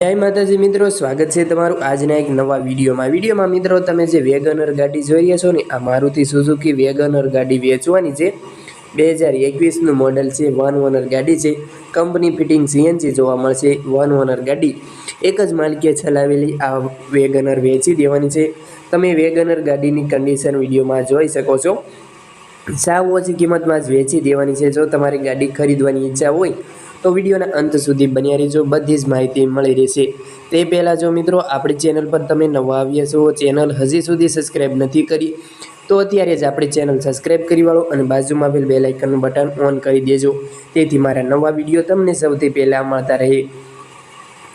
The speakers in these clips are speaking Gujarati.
જય માતાજી મિત્રો, સ્વાગત છે તમારું આજના એક નવા વિડીયોમાં. વિડીયોમાં મિત્રો, તમે જે વેગનર ગાડી જોઈ રહ્યા છો ને, આ મારુતિ સુઝુકી વેગનર ગાડી વેચવાની છે. બે હજાર એકવીસનું મોડલ છે, વન ઓનર ગાડી છે. કંપની ફિટિંગ સીએનજી જોવા મળશે, વન ઓનર ગાડી. એક જ માલિકે ચલાવેલી આ વેગનર વેચી દેવાની છે. તમે વેગનર ગાડીની કન્ડિશન વિડીયોમાં જોઈ શકો છો. સાવ ઓછી કિંમતમાં જ વેચી દેવાની છે. જો તમારી ગાડી ખરીદવાની ઈચ્છા હોય તો વિડીયોના અંત સુધી બન્યા રહેજો. બધી જ માહિતી મળી રહેશે. તે પહેલાં જો મિત્રો, આપણી ચેનલ પર તમે નવા આવ્યા છો, ચેનલ હજી સુધી સબસ્ક્રાઈબ નથી કરી, તો અત્યારે જ આપણી ચેનલ સબસ્ક્રાઈબ કરી વાળો અને બાજુમાં આવેલ બે લાઇકનનું બટન ઓન કરી દેજો. તેથી મારા નવા વીડિયો તમને સૌથી પહેલાં મળતા રહે.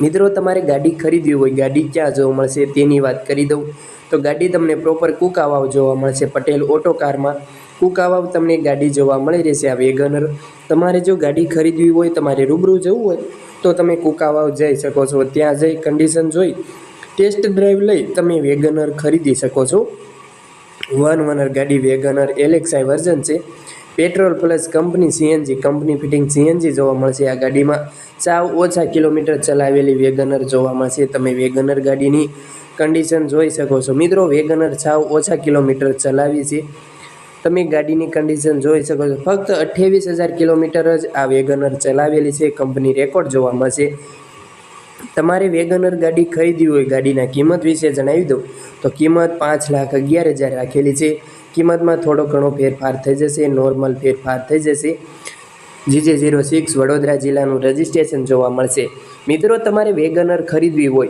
મિત્રો, તમારે ગાડી ખરીદવી હોય, ગાડી ક્યાં જોવા મળશે તેની વાત કરી દઉં. તો ગાડી તમને પ્રોપર કુકાવાવ જોવા મળશે, પટેલ ઓટો કારમાં. કુકાવાવ તમને ગાડી જોવા મળી રહેશે આ વેગનર. તમારે જો ગાડી ખરીદવી હોય, તમારે રૂબરૂ જવું હોય, તો તમે કુકાવાવ જઈ શકો છો. ત્યાં જઈ કન્ડિશન જોઈ ટેસ્ટ ડ્રાઈવ લઈ તમે વેગનર ખરીદી શકો છો. વન વનર ગાડી વેગનર એલેક્સાઈ વર્ઝન છે. Petrol plus company CNG company fitting CNG જોવા મળશે આ ગાડીમાં. સાવ ઓછા કિલોમીટર ચલાવેલી વેગનર જોવા મળશે. તમે વેગનર ગાડીની કન્ડિશન જોઈ શકો છો. મિત્રો, વેગનર સાવ ઓછા કિલોમીટર ચલાવી છે. તમે ગાડીની કન્ડિશન જોઈ શકો છો. ફક્ત અઠ્યાવીસ હજાર કિલોમીટર જ આ વેગનર ચલાવેલી છે. કંપની રેકોર્ડ જોવા મળશે. તમારે વેગનર ગાડી ખરીદવી હોય, ગાડીના કિંમત વિશે જણાવી દઉં. તો કિંમત પાંચ લાખ અગિયાર હજાર રાખેલી છે. કિંમતમાં થોડો ઘણો ફેરફાર થઈ જશે. નોર્મલ ફેરફાર થઈ જશે. જીજે ઝીરો સિક્સ વડોદરા જિલ્લાનું રજિસ્ટ્રેશન જોવા મળશે. મિત્રો, તમારે વેગનર ખરીદવી હોય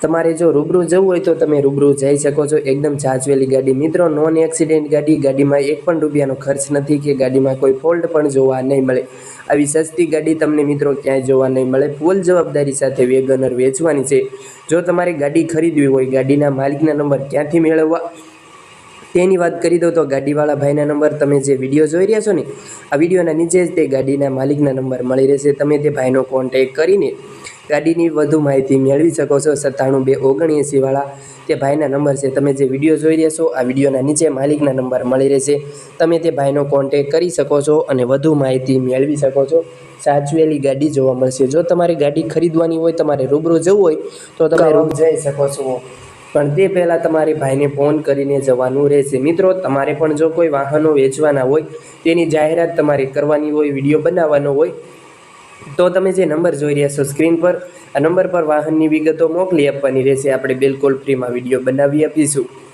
તમારે જો રૂબરૂ જવું હોય તો તમે રૂબરૂ જઈ શકો છો. એકદમ સાચવેલી ગાડી. મિત્રો નોન એક્સિડેન્ટ ગાડી. ગાડીમાં એક પણ રૂપિયાનો ખર્ચ નથી કે ગાડીમાં કોઈ ફોલ્ટ પણ જોવા નહીં મળે. આવી સસ્તી ગાડી તમને મિત્રો ક્યાંય જોવા નહીં મળે. ફૂલ જવાબદારી સાથે વેગનર વેચવાની છે. જો તમારે ગાડી ખરીદવી હોય, ગાડીના માલિકના નંબર ક્યાંથી મેળવવા? તેની વાત કરી દઉં તો ગાડીવાળા ભાઈના નંબર તમે જે વીડિયો જોઈ રહ્યા છો ને, આ વિડીયોના નીચે જ તે ગાડીના માલિકના નંબર મળી રહેશે. તમે તે ભાઈનો કોન્ટેક કરીને ગાડીની વધુ માહિતી મેળવી શકો છો સત્તાણું બે ઓગણએંસીવાળા તે ભાઈના નંબર છે. તમે જે વીડિયો જોઈ રહ્યા છો આ વિડીયોના નીચે માલિકના નંબર મળી રહેશે. તમે તે ભાઈનો કોન્ટેક કરી શકો છો અને વધુ માહિતી મેળવી શકો છો. સાચવેલી ગાડી જોવા મળશે. જો તમારે ગાડી ખરીદવાની હોય તમારે રૂબરૂ જવું હોય તો તમે રૂબ જઈ શકો છો. પણ તે પહેલાં તમારે ભાઈને ફોન કરીને જવાનું રહેશે. મિત્રો તમારે પણ જો કોઈ વાહનો વેચવાના હોય તેની જાહેરાત તમારે કરવાની હોય વીડિયો બનાવવાનો હોય તો તમે જે નંબર જોઈ રહ્યા છો સ્ક્રીન પર, આ નંબર પર વાહનની વિગતો મોકલી આપવાની રહેશે. આપણે બિલકુલ ફ્રીમાં વીડિયો બનાવી આપીશું.